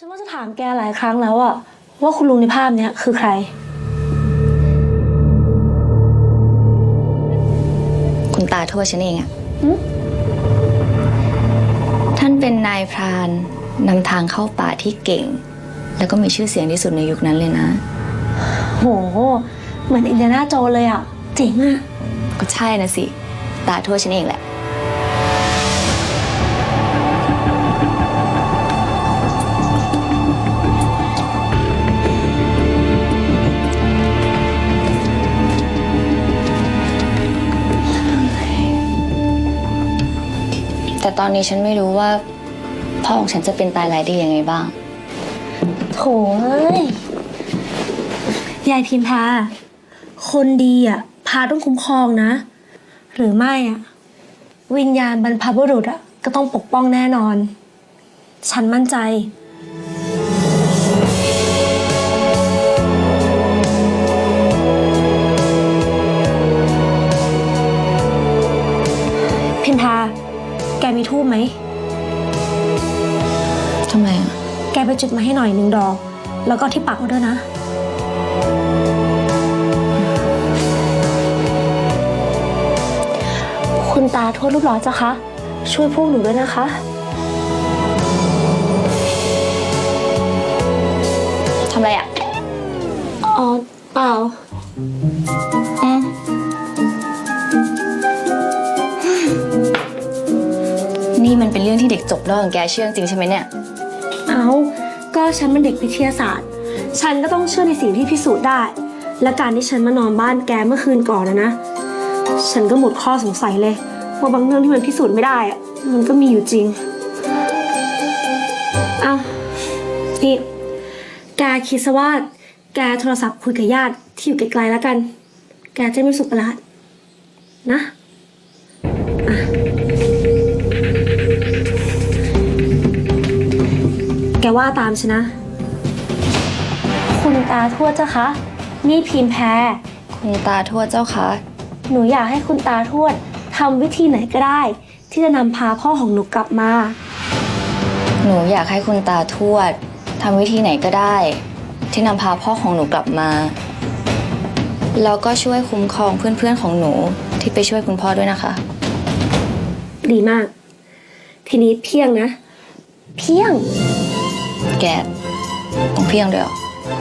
ฉันว่าจะถามแกหลายครั้งแล้วอะว่าคุณลุงในภาพเนี้ยคือใคร คุณตาทวดฉันเองอะหึ ท่านเป็นนายพรานนำทางเข้าป่าที่เก่ง แล้วก็มีชื่อเสียงที่สุดในยุคนั้นเลยนะ โห เหมือนอินเดียนาโจนเลยอะเจ๋งอะก็ใช่นะสิ ตาทวดฉันเองแหละ ตอนนี้ฉันไม่รู้ว่าพ่อของฉันจะเป็นตายร้ายดียังไงบ้าง โถเอ้ย ยายพิมพา คนดีอะ พาต้องคุ้มครองนะ หรือไม่อะ วิญญาณบรรพบุรุษอะ ก็ต้องปกป้องแน่นอน ฉันมั่นใจ กไปจุดมาให้หน่อยหนึ่งดอก แล้วก็ที่ปากเอาด้วยนะ คุณตาทวดรูปหล่อเจ้าคะ ช่วยพวกหนูด้วยนะคะ ทำอะไรอะ อ๋อเปล่าอืมนี่มันเป็นเรื่องที่เด็กจบแล้วของแกเชื่อจริงใช่ไหมเนี่ย เอา ก็ฉันเป็นเด็กวิทยาศาสตร์ ฉันก็ต้องเชื่อในสิ่งที่พิสูจน์ได้ และการที่ฉันมานอนบ้านแกเมื่อคืนก่อนนะนะ ฉันก็หมดข้อสงสัยเลยว่าบางเรื่องที่มันพิสูจน์ไม่ได้อะมันก็มีอยู่จริง เอานี่ แกคิดซะว่า แกโทรศัพท์คุยกับญาติที่อยู่ไกลๆแล้วกัน แกจะไม่สึกประหลาดนะ อะ ว่าตามฉันนะ คุณตาทวดเจ้าคะ นี่พิมพ์แพรคุณตาทวดเจ้าคะหนูอยากให้คุณตาทวดทำวิธีไหนก็ได้ ที่จะนำพาพ่อของหนูกลับมา หนูอยากให้คุณตาทวดทำวิธีไหนก็ได้ ที่นำพาพ่อของหนูกลับมาแล้วก็ช่วยคุ้มครองเพื่อนๆของหนูที่ไปช่วยคุณพ่อด้วยนะคะ ดีมาก ทีนี้เพียงนะ เพียง แกต้องเพียงด้วยเหรอ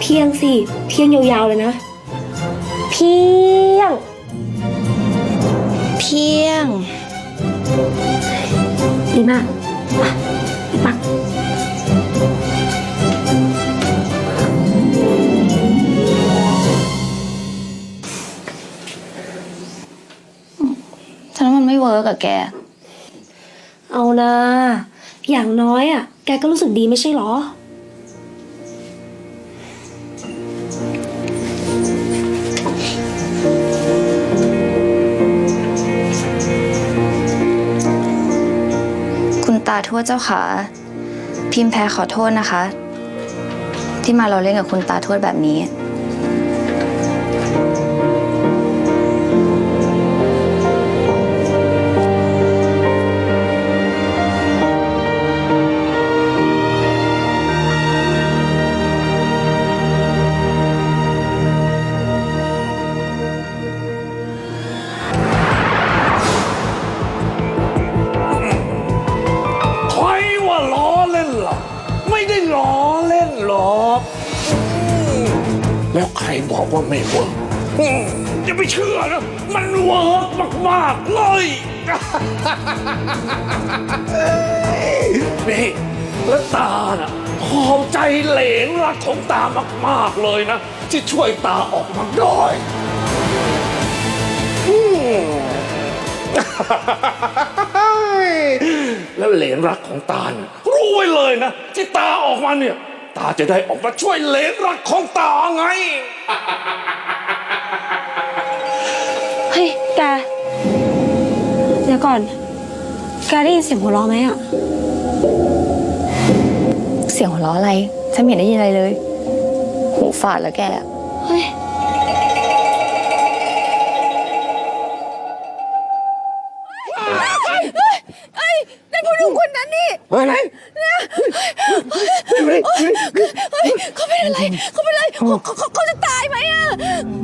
เพียงสิ เพียงยาวๆเลยนะ เพียง เพียง ดีมากอะปักฉันว่ามันไม่เวิร์กอะแก เอานะ อย่างน้อยอะ แกก็รู้สึกดีไม่ใช่หรอ คุณตาทวดเจ้าขาพิมพ์แพ้ขอโทษนะคะ ที่มาเราเล่นกับคุณตาทวดแบบนี้ แล้วใครบอกว่าไม่เวิร์กอืมอย่าไปเชื่อนะ มันเวิร์กมาก ๆ เลยนี่แล้วตาน่ะขอบใจเหลงรักของตามาก ๆ เลยนะ ที่ช่วยตาออกมาได้อืมแล้วเหลนรักของตาเนี่ยรู้ไว้เลยนะที่ตาออกมาเนี่ย ตาจะได้ออกมาช่วยเหลนรักของตาไง เฮ้ยแกเดี๋ยวก่อน แกได้ยินเสียงหัวเราะไหมอะ เสียงหัวเราะอะไร ฉันไม่เห็นได้ยินอะไรเลย หูฝาดแล้วแก เฮ้ย เฮ้ยไหน เขาเป็นอะไรเขาเป็นอะไรเขาเขาเขาจะตายไหมอะ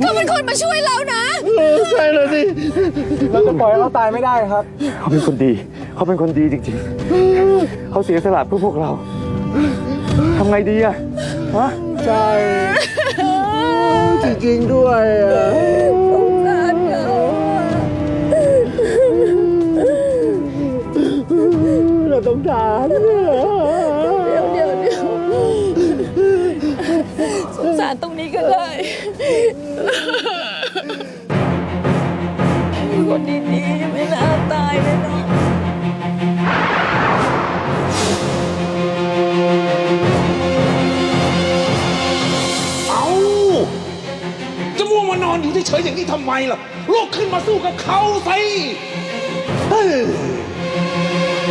เขาเป็นคนมาช่วยเรานะใช่เลยสิเราจะปล่อยให้เขาตายไม่ได้ครับ เขาเป็นคนดี เขาเป็นคนดีจริงๆ เขาเสียสละเพื่อพวกเราทำไงดีอะฮะใช่จริงๆด้วยอะ ลยคนดีๆไม่น่าตายเลยเนาะเอาจะมัวมานอนอยู่เฉยๆอย่างนี้ทำไมล่ะลุกขึ้นมาสู้กับเขาสิเฮ้ย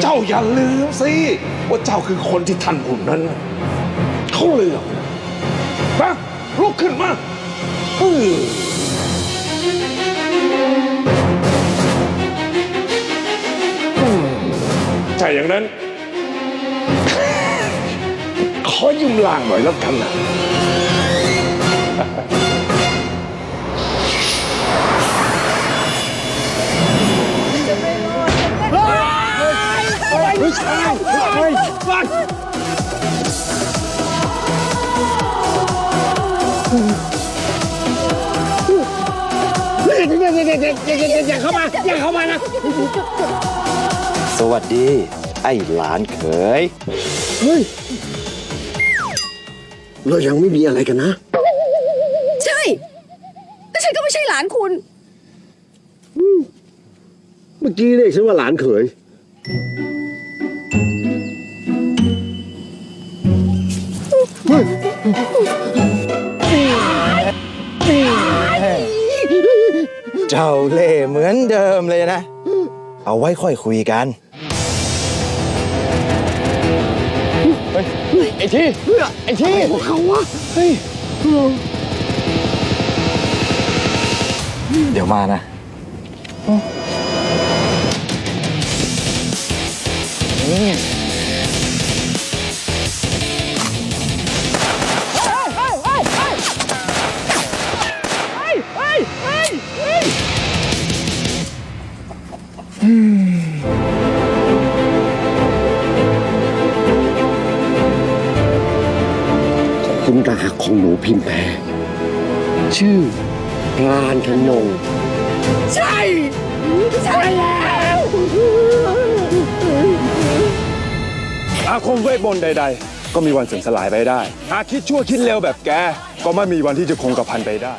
เจ้าอย่าลืมสิว่าเจ้าคือคนที่ท่านผู้นั้นน่ะเขาเลือก ขึ้นมาเฮ้ยอืมถ้าอย่างนั้น ขอยืมล่างหน่อยแล้วกันนะ อย่าอย่าอย่าอย่าอย่าอย่าอย่าเข้ามาอย่าเข้ามานะสวัสดี ไอ้หลานเขยเฮ้ยเรายังไม่มีอะไรกันนะ ใช่แต่ฉันก็ไม่ใช่หลานคุณ เมื่อกี้เรียกฉันว่าหลานเขย เจ้าเล่ห์เหมือนเดิมเลยนะ เอาไว้ค่อยคุยกันไอ้ที่ไอ้ที่พวกเขาวะเดี๋ยวมานะคุ ของหนูพิมพ์แพรชื่อพรานธนง ใช่ ใช่แล้วอาคมเวทมนต์ใด ๆ ก็มีวันเสื่อมสลายไปได้หากคิดชั่วคิดเร็วแบบแก ก็ไม่มีวันที่จะคงกระพันไปได้